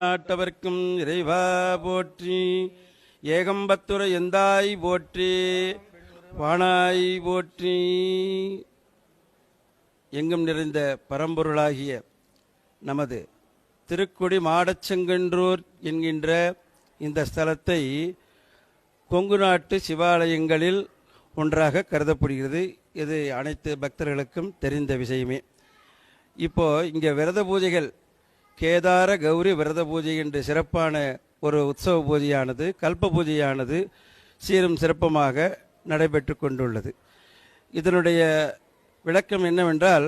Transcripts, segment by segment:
நாட்டவர்க்கும் இறைவா போற்றி ஏகம்பத்துரை எந்தாய் போற்றி வானாய் போற்றி. எங்கும் நிறைந்த பரம்பொருளாகிய நமது திருக்குடி மாடச்செங்கன்றூர் என்கின்ற இந்த ஸ்தலத்தை கொங்கு நாட்டு சிவாலயங்களில் ஒன்றாக கருதப்படுகிறது. இது அனைத்து பக்தர்களுக்கும் தெரிந்த விஷயமே. இப்போ இங்கே விரத பூஜைகள் கேதார கௌரி விரத பூஜை என்று சிறப்பான ஒரு உற்சவ பூஜையானது கல்ப பூஜையானது சீரும் சிறப்பமாக நடைபெற்று கொண்டுள்ளது. இதனுடைய விளக்கம் என்னவென்றால்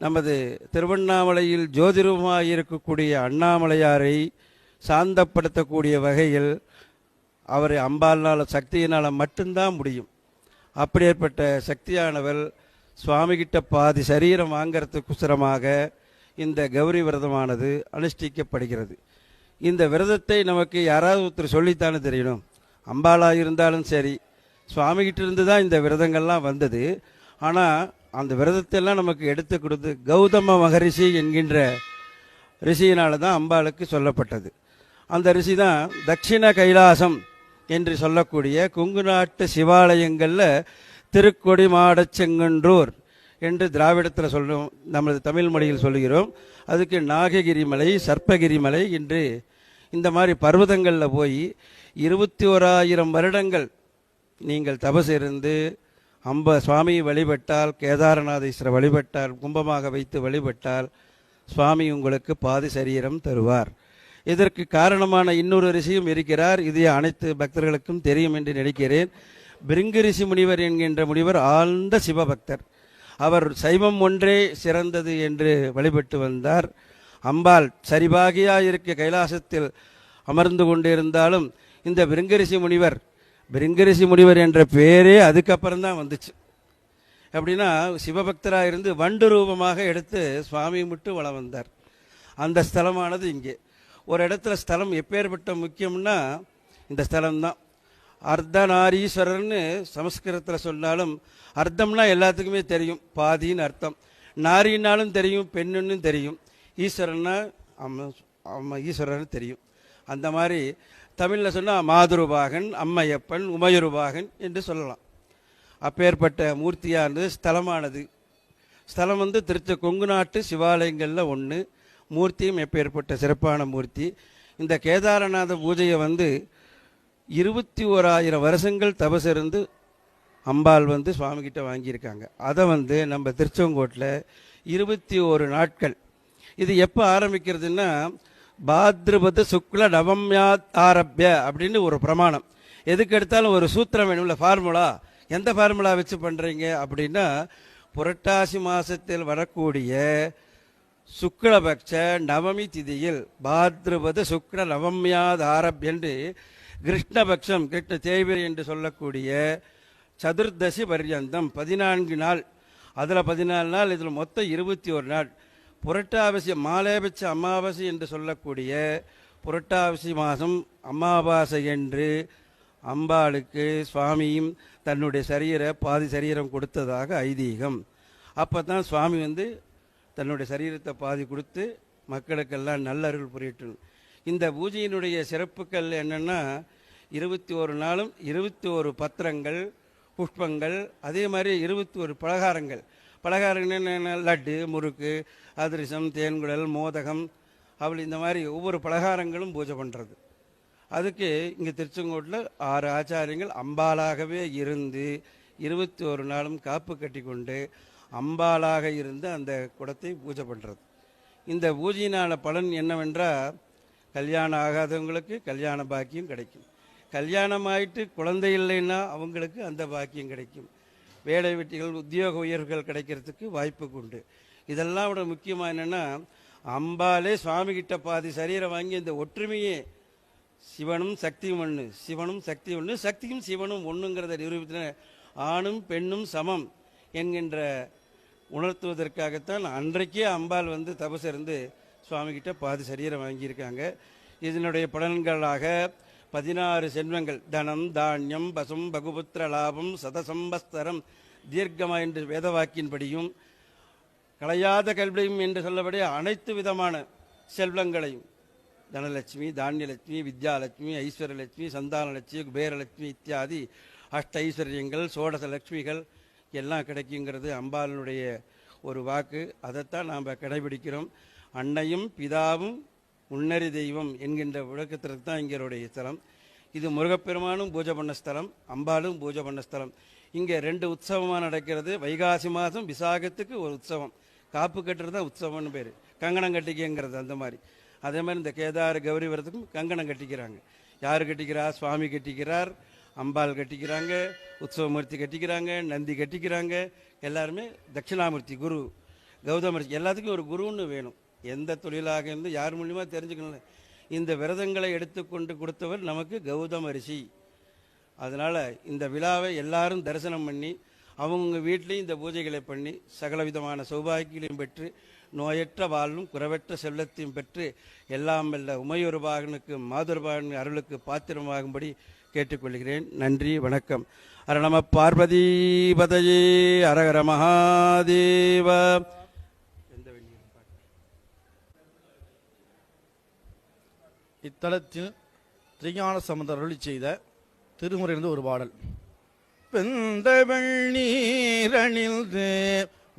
நமது திருவண்ணாமலையில் ஜோதிரூபமாக இருக்கக்கூடிய அண்ணாமலையாரை சாந்தப்படுத்தக்கூடிய வகையில் அவரை அம்பாள்னால் சக்தியினால் மட்டும்தான் முடியும். அப்படியேற்பட்ட சக்தியானவர் சுவாமிகிட்ட பாதி சரீரம் வாங்கறதுக்குசரமாக இந்த கௌரி விரதமானது அனுஷ்டிக்கப்படுகிறது. இந்த விரதத்தை நமக்கு யாராவது ஒருத்தர் சொல்லித்தானே தெரியணும். அம்பாளா இருந்தாலும் சரி சுவாமிகிட்ட இருந்து தான் இந்த விரதங்கள்லாம் வந்தது. ஆனால் அந்த விரதத்தெல்லாம் நமக்கு எடுத்து கொடுத்து கௌதம மகரிஷி என்கின்ற ரிஷியினால தான் அம்பாளுக்கு சொல்லப்பட்டது. அந்த ரிஷி தான் தட்சிண கைலாசம் என்று சொல்லக்கூடிய குங்குநாட்டு சிவாலயங்களில் திருக்கொடி மாடச்செங்கன்றூர் என்று திராவிடத்தில் சொல்லும் நமது தமிழ் மொழியில் சொல்லுகிறோம். அதுக்கு நாககிரி மலை சர்ப்பகிரி மலை என்று இந்த மாதிரி பர்வதங்களில் போய் இருபத்தி ஓராயிரம் வருடங்கள் நீங்கள் தபசு இருந்து அம்ப சுவாமியை வழிபட்டால் கேதாரநாதீஸ்வரர் வழிபட்டால் கும்பமாக வைத்து வழிபட்டால் சுவாமி உங்களுக்கு பாதி சரீரம் தருவார். இதற்கு காரணமான இன்னொரு ரிஷியும் இருக்கிறார். இது அனைத்து பக்தர்களுக்கும் தெரியும் என்று நினைக்கிறேன். பிருங்கு ரிஷி முனிவர் என்கின்ற முனிவர் ஆழ்ந்த சிவபக்தர். அவர் சைவம் ஒன்றே சிறந்தது என்று வழிபட்டு வந்தார். அம்பாள் சரிபாகியாயிருக்க கைலாசத்தில் அமர்ந்து கொண்டிருந்தாலும் இந்த பிருங்கரிசி முனிவர் பிருங்கரிசி முனிவர் என்ற பேரே அதுக்கப்புறம் தான் வந்துச்சு. அப்படின்னா சிவபக்தராக இருந்து வண்டு ரூபமாக எடுத்து சுவாமி மட்டும் வளம் வந்தார். அந்த ஸ்தலமானது இங்கே. ஒரு இடத்துல ஸ்தலம் எப்பேற்பட்ட முக்கியம்னா இந்த ஸ்தலம்தான். அர்த்தநாரீஸ்வரர்னு சமஸ்கிருதத்தில் சொன்னாலும் அர்த்தம்னா எல்லாத்துக்குமே தெரியும் பாதின்னு அர்த்தம். நாரின்னாலும் தெரியும் பெண்ணுன்னு தெரியும். ஈஸ்வரன்னா அம்மா அம்மா ஈஸ்வரர்னு தெரியும். அந்த மாதிரி தமிழில் சொன்னால் மாதுருபாகன் அம்மையப்பன் உமையுருபாகன் என்று சொல்லலாம். அப்பேற்பட்ட மூர்த்தியானது ஸ்தலமானது. ஸ்தலம் வந்து திருச்சி கொங்கு நாட்டு சிவாலயங்களில் ஒன்று மூர்த்தியும் எப்பேற்பட்ட சிறப்பான மூர்த்தி. இந்த கேதாரநாத பூஜையை வந்து இருபத்தி ஓராயிரம் வருஷங்கள் தபசிருந்து அம்பாள் வந்து சுவாமிகிட்ட வாங்கியிருக்காங்க. அதை வந்து நம்ம திருச்செங்கோட்டில் இருபத்தி ஒரு நாட்கள். இது எப்போ ஆரம்பிக்கிறதுன்னா பாத்ருபத சுக்ல நவம்யாத் ஆரம்பிய அப்படின்னு ஒரு பிரமாணம். எதுக்கு எடுத்தாலும் ஒரு சூத்திரம் வேணும்ல ஃபார்முலா. எந்த ஃபார்முலா வச்சு பண்ணுறீங்க அப்படின்னா புரட்டாசி மாதத்தில் வரக்கூடிய சுக்லபக்ஷ நவமி திதியில் பாத்ருபத சுக்ல நவம்யாத் ஆரப் என்று கிருஷ்ணபக்ஷம் கிருஷ்ண தேய்பிரை என்று சொல்லக்கூடிய சதுர்தசி பர்யந்தம் பதினான்கு நாள். அதில் பதினாலு நாள் இதில் மொத்தம் இருபத்தி ஒரு நாள். புரட்டாவசி மாலேபட்ச அமாவாசை என்று சொல்லக்கூடிய புரட்டாவசி மாதம் அமாவாசை என்று அம்பாளுக்கு சுவாமியும் தன்னுடைய சரீரை பாதி சரீரம் கொடுத்ததாக ஐதீகம். அப்போ தான் சுவாமி வந்து தன்னுடைய சரீரத்தை பாதி கொடுத்து மக்களுக்கெல்லாம் நல்லருள் புரியட்டும். இந்த பூஜையினுடைய சிறப்புகள் என்னென்னா இருபத்தி ஒரு நாளும் இருபத்தி ஒரு பத்திரங்கள் புஷ்பங்கள் அதே மாதிரி இருபத்தி ஒரு பலகாரங்கள் பலகாரங்கள் என்னென்ன லட்டு முறுக்கு அதிரசம் தேன்குடல் மோதகம் அப்படி இந்த மாதிரி ஒவ்வொரு பலகாரங்களும் பூஜை பண்ணுறது அதுக்கு இங்கே திருச்செங்கோட்டில் ஆறு ஆச்சாரியங்கள் அம்பாளாகவே இருந்து இருபத்தி ஒரு நாளும் காப்பு கட்டி கொண்டு அம்பாளாக இருந்து அந்த குடத்தை பூஜை பண்ணுறது இந்த பூஜையினால் பலன் என்னவென்றால் கல்யாணம் ஆகாதவங்களுக்கு கல்யாண பாக்கியம் கிடைக்கும். கல்யாணம் ஆயிட்டு குழந்தை இல்லைன்னா அவங்களுக்கு அந்த பாக்கியம் கிடைக்கும். வேலை வெட்டிகள் உத்தியோக உயர்வுகள் கிடைக்கிறதுக்கு வாய்ப்பு உண்டு. இதெல்லாம் விட முக்கியமாக என்னென்னா அம்பாலே சுவாமி கிட்ட பாதி சரீரம் வாங்கி இந்த ஒற்றுமையே சிவனும் சக்தியும் ஒன்று சிவனும் சக்தி ஒன்று சக்தியும் சிவனும் ஒன்றுங்கிறத நிரூபித்த ஆணும் பெண்ணும் சமம் என்கின்ற உணர்த்துவதற்காகத்தான் அன்றைக்கே அம்பாள் வந்து தபசு இருந்து சுவாமிகிட்ட பாதி சரீரம் வாங்கியிருக்காங்க. இதனுடைய பலன்களாக பதினாறு செல்வங்கள். தனம் தானியம் பசும் பகுபுத்திர லாபம் சதசம்பஸ்தரம் தீர்க்கமா என்று வேதவாக்கின்படியும் களையாத கல்வியும் என்று சொல்லபடி அனைத்து விதமான செல்வங்களையும் தனலட்சுமி தானியலட்சுமி வித்யாலட்சுமி ஐஸ்வர்யலட்சுமி சந்தானலட்சுமி குபேரலட்சுமி இத்தியாதி அஷ்ட ஐஸ்வர்யங்கள் சோடச லட்சுமிகள் எல்லாம் கிடைக்குங்கிறது அம்பாளுடைய ஒரு வாக்கு. அதைத்தான் நாம் கடைபிடிக்கிறோம். அன்னையும் பிதாவும் உன்னறி தெய்வம் என்கின்ற விளக்கத்திற்கு தான் இங்கருடைய ஸ்தலம். இது முருகப்பெருமானும் பூஜை பண்ண ஸ்தலம் அம்பாளும் பூஜை பண்ண ஸ்தலம். இங்கே ரெண்டு உற்சவமாக நடக்கிறது. வைகாசி மாதம் விசாகத்துக்கு ஒரு உற்சவம். காப்பு கட்டுறது தான் உற்சவம்னு பேர். கங்கணம் கட்டிக்கங்கிறது அந்த மாதிரி. அதே மாதிரி இந்த கேதார கௌரி வரத்துக்கும் கங்கணம் கட்டிக்கிறாங்க. யார் கட்டிக்கிறா? சுவாமி கட்டிக்கிறார் அம்பாள் கட்டிக்கிறாங்க உற்சவமூர்த்தி கட்டிக்கிறாங்க நந்தி கட்டிக்கிறாங்க. எல்லாருமே தட்சிணாமூர்த்தி குரு கௌதமூர்த்தி எல்லாத்துக்கும் ஒரு குருன்னு வேணும். எந்த தொழிலாக இருந்து யார் மூலியமா தெரிஞ்சுக்கணும் இந்த விரதங்களை எடுத்துக்கொண்டு கொடுத்தவர் நமக்கு கௌதம ரிஷி அதனால் இந்த விழாவை எல்லாரும் தரிசனம் பண்ணி அவங்க வீட்லேயும் இந்த பூஜைகளை பண்ணி சகல விதமான சௌபாகியங்களையும் பெற்று நோயற்ற வாழ்வும் குறவற்ற செல்வத்தையும் பெற்று எல்லாம் வெல்ல உமையொருபாகனுக்கு மாதுருபாகன் அருளுக்கு பாத்திரமாகும்படி கேட்டுக்கொள்கிறேன். நன்றி வணக்கம். அரணம பார்வதி பதையே அரகர மகாதேவ எந்த வெளியும் இத்தலத்தில் திரிஞான சம்பந்தர் அருளி செய்த திருமுறையிலிருந்து ஒரு பாடல். பெந்தவள் நீரணிந்து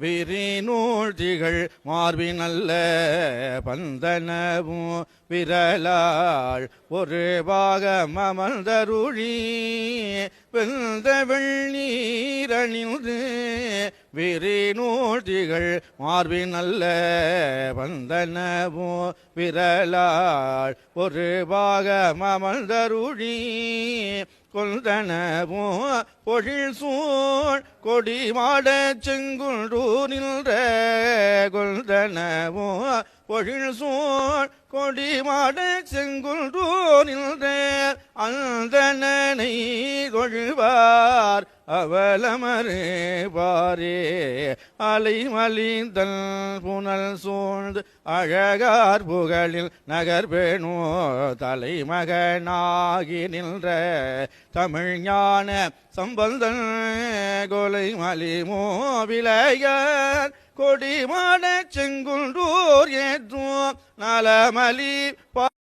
விரிநூல் திகழ் மார்பின் அல்ல பந்தனவும் விரலாள் ஒரு பாகம் அமர்ந்தருளி. வெந்தவள் நீரணிந்து விரிநூல் திகழ் மார்பின் அல்ல பந்தனவும் விரலாள் ஒரு பாகம் அமர்ந்தருளி கொல்தனவோ பொழில் சூழ் கொடி மாட செங்குன்றூர் நின்ற கொல்தனவோ பொழில் சூழ் கொடி மாட செங்குன்றூர் நின்ற அந்தனை கொழுவார் அவலமரே பாரே அலை மலிந்தல் புனல் சூழ்ந்து அழகார் புகழில் நகர்பேணோ தலைமகனாகி நின்ற தமிழ் ஞான சம்பந்தன் கொலை மலிமோ விளையார். கொடிமான செங்குன்றூர் ஏற்றோ நலமலி பா